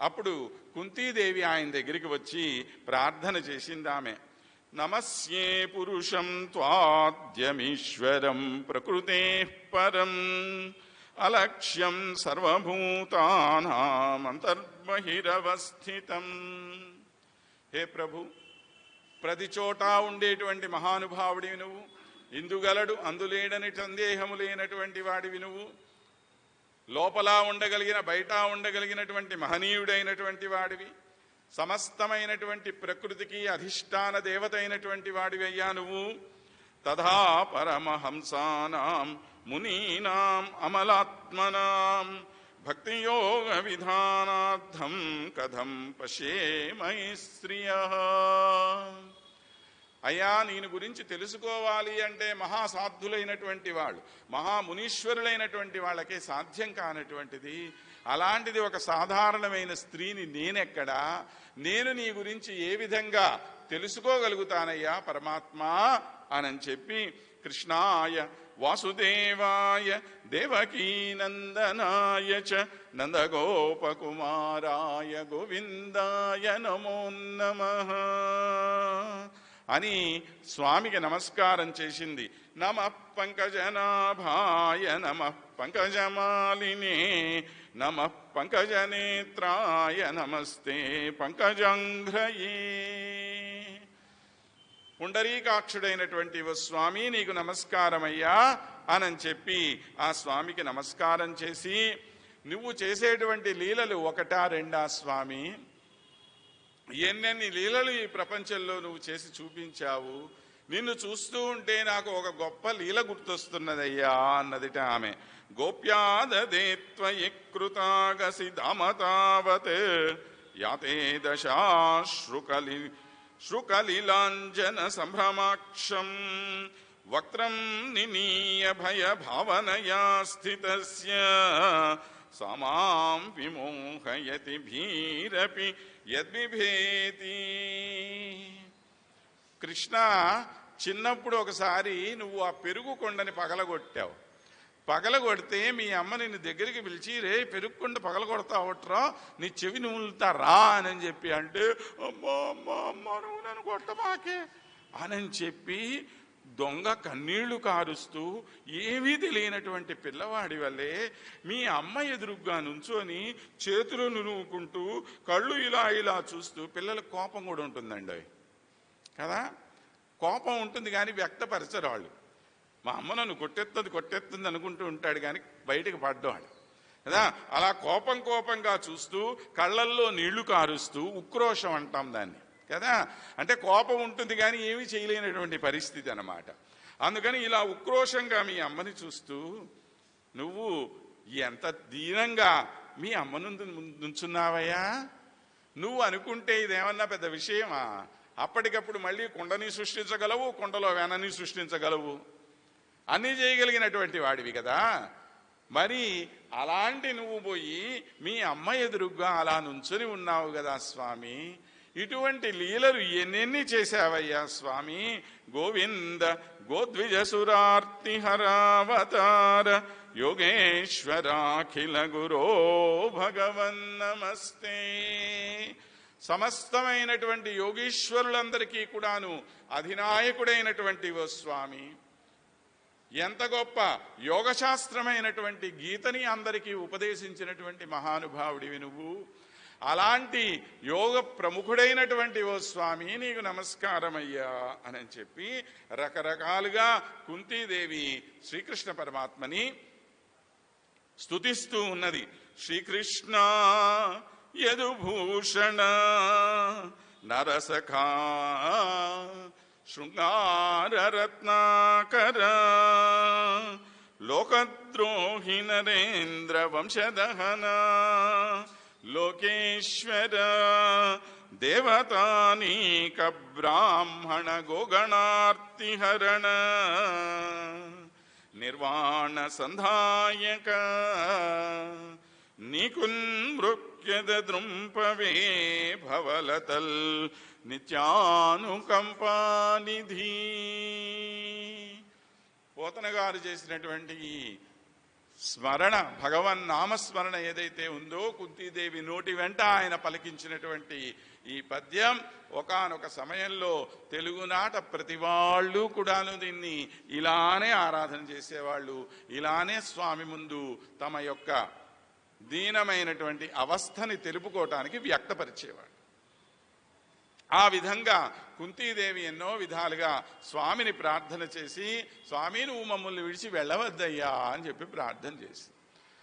అప్పుడు కుంతీదేవి ఆయన దగ్గరికి వచ్చి ప్రార్థన చేసింది ఆమె నమస్యే పురుషం త్వాద్యమీశ్వరం ప్రకృతే పరం. అలక్ష్యం సర్వభూతానామంతర్బహిరవస్థితం హే ప్రభు ప్రతి చోట ఉండేటువంటి మహానుభావుడివి నువ్వు. ఇందుగలడు అందులేడని సందేహము లేనటువంటి వాడివి నువ్వు. లోపల ఉండగలిగిన బయట ఉండగలిగినటువంటి మహనీయుడైనటువంటి వాడివి. సమస్తమైనటువంటి ప్రకృతికి అధిష్టాన దేవత అయినటువంటి వాడివి అయ్యా నువ్వు. తథా పరమహంసానాం మునీనాం అమలాత్మనాం. భక్తియోగ విధానార్థం కథం పశ్యేమై శ్రియ అయ్యా నేను గురించి తెలుసుకోవాలి అంటే మహాసాధులైనటువంటి వాళ్ళు మహామునీశ్వరులైనటువంటి వాళ్ళకే సాధ్యం కానటువంటిది. అలాంటిది ఒక సాధారణమైన స్త్రీని నేనెక్కడా? నేను నీ గురించి ఏ విధంగా తెలుసుకోగలుగుతానయ్యా పరమాత్మా అని చెప్పి కృష్ణాయ వాసుదేవాయ దేవకీనందనాయ చ నందగోపకుమారాయ గోవిందాయ నమో నమః. అని స్వామికి నమస్కారం చేసింది. నమ పంకజనాభాయ నమ పంకజమాలినే నమ పంకజనేత్రాయ నమస్తే పంకజంఘ్రయే. పుండరీకాక్షుడైనటువంటి ఓ స్వామి నీకు నమస్కారమయ్యా అని చెప్పి ఆ స్వామికి నమస్కారం చేసి నువ్వు చేసేటువంటి లీలలు ఒకటా రెండా స్వామి? ఎన్నెన్ని లీలలు ఈ ప్రపంచంలో నువ్వు చేసి చూపించావు? నిన్ను చూస్తూ ఉంటే నాకు ఒక గొప్ప లీల గుర్తొస్తున్నదయ్యా అన్నదిట ఆమె. గోప్యాదదేత్వయి కృతాగసి యాతే దశాశ్రుకలి శృకలీలాంజన సంభ్రమాక్షం వక్త్రం నినీయ భయ భావనయా స్థితస్య సమాం విమోహయతి భీరపి యద్విభేతి. కృష్ణ చిన్నప్పుడు ఒకసారి నువ్వు ఆ పెరుగు కొండని పగలగొట్టావు. పగలగొడితే మీ అమ్మ నిన్ను దగ్గరికి పిలిచి రే పెరుగుకుండ పగలగొడతావట్రా నీ చెవి నువ్వులుతా రా అని చెప్పి అంటే అమ్మా అమ్మా అమ్మా నువ్వు నన్ను కొట్టమాకే అని చెప్పి దొంగ కన్నీళ్ళు కారుస్తూ ఏమీ తెలియనటువంటి పిల్లవాడి వల్లే మీ అమ్మ ఎదురుగ్గా నుంచొని చేతులు నునుకుంటూ కళ్ళు ఇలా ఇలా చూస్తూ పిల్లల కోపం కూడా ఉంటుందండి. కదా? కోపం ఉంటుంది కానీ వ్యక్తపరచరు వాళ్ళు. మా అమ్మ నన్ను కొట్టెత్తుంది కొట్టెత్తుంది అనుకుంటూ ఉంటాడు కానీ బయటకు పడ్డవాడు. కదా? అలా కోపం కోపంగా చూస్తూ కళ్ళల్లో నీళ్ళు కారుస్తూ ఉక్రోషం అంటాం దాన్ని. కదా? అంటే కోపం ఉంటుంది కానీ ఏమీ చేయలేనటువంటి పరిస్థితి అన్నమాట. అందుకని ఇలా ఉక్రోషంగా మీ అమ్మని చూస్తూ నువ్వు ఎంత దీనంగా మీ అమ్మను నుంచున్నావయ్యా? నువ్వు అనుకుంటే ఇదేమన్నా పెద్ద విషయమా? అప్పటికప్పుడు మళ్ళీ కుండని సృష్టించగలవు కుండలో వేనని సృష్టించగలవు. అన్నీ చేయగలిగినటువంటి వాడివి కదా? మరి అలాంటి నువ్వు పోయి మీ అమ్మ ఎదురుగ్గా అలా నుంచుని ఉన్నావు కదా స్వామి? ఇటువంటి లీలలు ఎన్నెన్ని చేశావయ్యా స్వామి? గోవింద గోద్విజసురార్తిహరావతార యోగేశ్వరాఖిల గురో భగవన్ నమస్తే సమస్తమైనటువంటి యోగీశ్వరులందరికీ కూడాను అధినాయకుడైనటువంటి ఓ స్వామి. ఎంత గొప్ప యోగశాస్త్రమైనటువంటి గీతని అందరికీ ఉపదేశించినటువంటి మహానుభావుడివి నువ్వు. అలాంటి యోగ ప్రముఖుడైనటువంటి ఓ స్వామి నీకు నమస్కారమయ్యా అని చెప్పి రకరకాలుగా కుంతీదేవి శ్రీకృష్ణ పరమాత్మని స్తుతిస్తూ ఉన్నది. శ్రీకృష్ణ యదుభూషణ నరసఖా శృంగారరత్నాకర లోకద్రోహి నరేంద్ర వంశదహన లోకేశ్వర దేవతానీక బ్రాహ్మణ గోగణార్తిహరణ. నిర్వాణ సంధాయక నికున్మృక్యద ద్రుంపవే భవలతల్ నిత్యానుకంపానిధి. పోతన గారు చేసినటువంటి ఈ స్మరణ భగవన్ నామస్మరణ ఏదైతే ఉందో కుంతీదేవి నోటి వెంట ఆయన పలికించినటువంటి ఈ పద్యం ఒకానొక సమయంలో తెలుగునాట ప్రతి వాళ్ళు కూడాను దీన్ని ఇలానే ఆరాధన చేసేవాళ్ళు ఇలానే స్వామి ముందు తమ యొక్క దీనమైనటువంటి అవస్థని తెలుపుకోవటానికి వ్యక్తపరిచేవాడు ఆ విధంగా కుంతీదేవి ఎన్నో విధాలుగా స్వామిని ప్రార్థన చేసి స్వామి నువ్వు మమ్మల్ని విడిచి వెళ్ళవద్దయ్యా అని చెప్పి ప్రార్థన చేసింది.